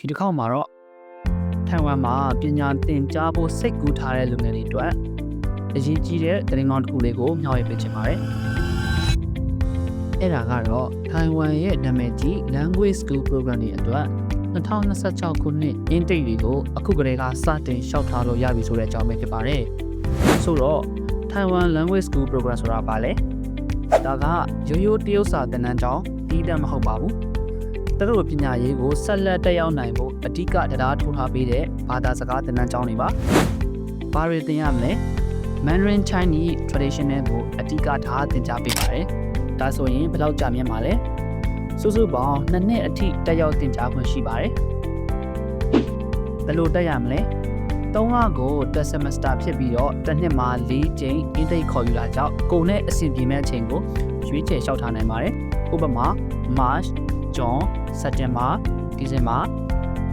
ဒီတစ်ခေါက်မှာတော့ထိုင်ဝမ်မှာပညာသင်ကြားဖို့စိတ်ကူးထားတဲ့လူငယ်တွေအတွက်အရေးကြီးတဲ့သတင်းကောင်းတစ်ခုလေးကိုမျှဝေပေးချင်ပါတယ်အဲ့ဒါကတော့ထိုင်ဝမ်ရဲ့နာမည်ကြီး language school program တွေအတွက်2026ခုနှစ် intake တွေကိုအခုကတည်းကစတင်လျှောက်ထားလို့ရပြီဆိုတဲ့အကြောင်းပဲဖြစ်ပါတယ်ဆိုတော့ Taiwan Language School Program ဆိုတာဘာလဲဒါကရိုးရိုးတရုတ်စာသင်တန်းကျောင်းတီးတတ်မဟုတ်ပါဘူးတက္က သိုလ်ပညာရေးကိုဆက်လက်တက်ရောက်နိုင်ဖို့အဓိကတရားထိုးထားပေးတဲ့ဘာသာစကားသင်တန်းကျောင်းတွေပါဘာတွေသင်ရမလဲ Mandarin Chinese Traditional ကိုအဓိကထားသင်ကြားပေးပါတယ်ဒါဆိုရင်ဘယ်လောက်ကြာမြင့်ပါလဲစုစုပေါင်းနှစ်နှစ်အထိတက်ရောက်သင်ကြားခွင့်ရှိပါတယ်ဘယ်လိုတက်ရမလဲ3လကိုတစ် semester ဖြစ်ပြီးတော့တစ်နှစ်မှာ4ကြိမ် intake ခေါ်ယူတာကြောင့်ကိုယ်နဲ့အဆင်ပြေမဲ့အချိန်ကိုရွေးချယ်လျှောက်ထားနိုင်ပါတယ်။ဥပမာ March, June, September, December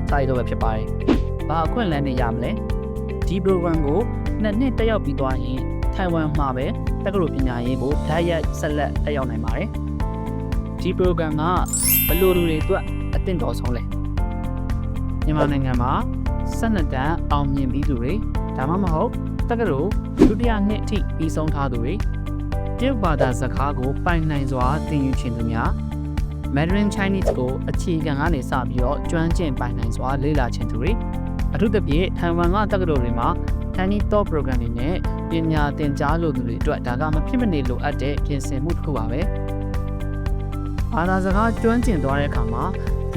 စသည်တို့ပဲဖြစ်ပါတယ်။ဘာအခွင့်အလမ်းတွေရမလဲ။ဒီ program ကိုနှစ်နှစ်တက်ရောက်ပြီးသွားရင်ထိုင်ဝမ်မှာပဲတက္ကသိုလ်ပညာရေးကိုဓာတ်ရိုက်ဆက်လက်တက်ရောက်နိုင်ပါတယ်။ဒီ program ကဘယ်လိုလူတွေအတွက်အသင့်တော်ဆုံးလဲ။မြန်မာနိုင်ငံမှာ12တန်းအောင်မြင်ပြီးသူတွေဒါမှမဟုတ်တက္ကသိုလ်ဒုတိယနှစ်အထိပြီးဆုံးထားသူတွေတရုတ်ဘာသာစကားကိုပိုင်နိုင်စွာသင်ယူခြင်းသူများ Mandarin Chinese ကိုအခြေခံကနေစပြီးတော့ကျွမ်းကျင်ပိုင်နိုင်စွာလေ့လာခြင်းသူတွေအထူးသဖြင့်ထိုင်ဝမ်ကတက္ကသိုလ်တွေမှာ Chinese Talk Program တွေနဲ့ပညာသင်ကြားလိုသူတွေအတွက်ဒါကမဖြစ်မနေလိုအပ်တဲ့ပြင်ဆင်မှုတစ်ခုပါပဲဘာသာစကားကျွမ်းကျင်သွားတဲ့အခါမှာ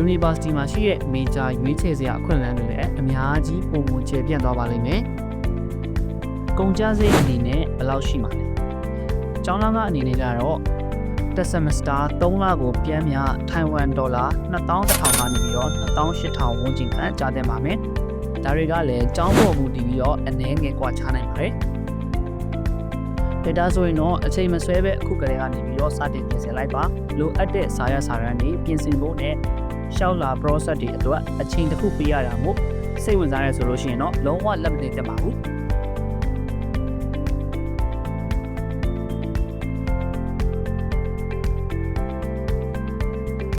University မှာရှိတဲ့ major ရွေးချယ်စရာအခွင့်အလမ်းတွေလည်းအများကြီးပုံမှန်ခြေပြန့်သွားပါလိမ့်မယ်။ကုန်ကျစရိတ်အနေနဲ့ဘယ်လောက်ရှိမှာလဲ။ကျောင်းသားကအနေနဲ့ကတော့ တစ် semester 3လကိုပြန်မြထိုင်ဝမ်ဒေါ်လာ2100ကနေပြီးတော့28000ဝန်းကျင်ခန့်ကြားတင်ပါမယ်။ဒါတွေကလည်းကျောင်းပေါ်မူတည်ပြီးတော့အနည်းငယ်ကွာခြားနိုင်ပါတယ်။ဒါဆိုရင်တော့အချိန်မဆွဲပဲအခုကလေးကနေပြီးတော့စတင်ပြင်ဆင်လိုက်ပါလိုအပ်တဲ့စာရစာရန်တွေပြင်ဆင်ဖို့နဲ့ရှောက်လာ process တွေအတွက်အချိန်တစ်ခုပေးရတာမို့စိတ်ဝင်စားရဲဆိုလို့ရှိရင်တော့လုံးဝလက်မတင်သင့်ပါဘူး